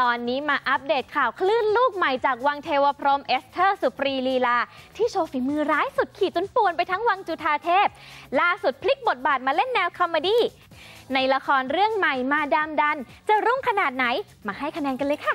ตอนนี้มาอัปเดตข่าวคลื่นลูกใหม่จากวังเทวพรหมเอสเธอร์สุปรีลีลา ที่โชว์ฝีมือร้ายสุดขีดจนป่วนไปทั้งวังจุธาเทพ ล่าสุดพลิกบทบาทมาเล่นแนวคอมเมดี้ในละครเรื่องใหม่มาดามดัน จะรุ่งขนาดไหนมาให้คะแนนกันเลยค่ะ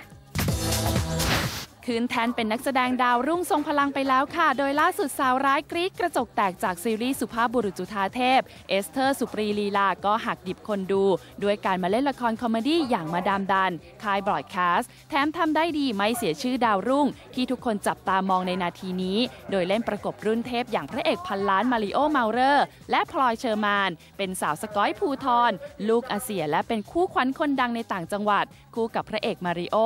คืนแทนเป็นนักแสดงดาวรุ่งทรงพลังไปแล้วค่ะ โดยล่าสุดสาวร้ายกรี๊ดกระจกแตกจากซีรีส์สุภาพบุรุษจุธาเทพ เอสเธอร์สุปรีลีลา ก็หักดิบคนดู ด้วยการมาเล่นละครคอมเมดี้อย่างมาดามดัน คายบรอดแคสต์แถมทำได้ดีไม่เสียชื่อดาวรุ่ง ที่ทุกคนจับตามองในนาทีนี้ โดยเล่นประกบรุ่นเทพอย่างพระเอกพันล้านมาริโอเมาเรอร์ และพลอยเชอร์มาน เป็นสาวสกอยภูทรลูกอาเซียและเป็นคู่ขวัญคนดังในต่างจังหวัด คู่กับพระเอกมาริโอ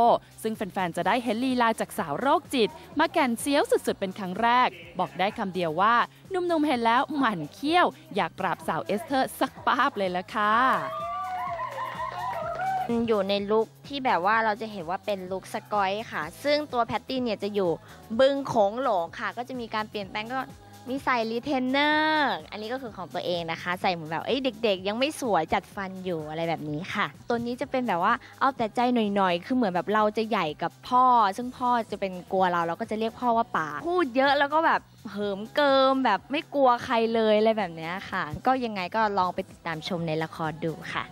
ซึ่งแฟนๆจะได้เห็นลีลาจากสาวโรคจิต มาแก่นเซียวสุดๆ เป็นครั้งแรก บอกได้คำเดียวว่าหนุ่มๆเห็นแล้วหมั่นเคี้ยว อยากปราบสาวเอสเธอร์สักป้าบเลยละค่ะอยู่ในลุคที่แบบว่าเราจะเห็นว่าเป็นลุคสกอยค่ะ ซึ่งตัวแพตตี้เนี่ยจะอยู่บึงโขงหลงค่ะ ก็จะมีการเปลี่ยนแปลงก็ มีใส่รีเทนเนอร์อันนี้ก็คือของตัวเองนะคะ ใส่เหมือนแบบเอ้ยเด็ก ๆ ยังไม่สวยจัดฟันอยู่อะไรแบบนี้ค่ะ ตัวนี้จะเป็นแบบว่าเอาแต่ใจหน่อยๆ คือเหมือนแบบเราจะใหญ่กับพ่อ ซึ่งพ่อจะเป็นกลัวเราเราก็จะเรียกพ่อว่าป๋าพูดเยอะแล้วก็แบบเหิมเกิมแบบไม่กลัวใครเลยอะไรแบบนี้ค่ะ ก็ยังไงก็ลองไปติดตามชมในละครดูค่ะ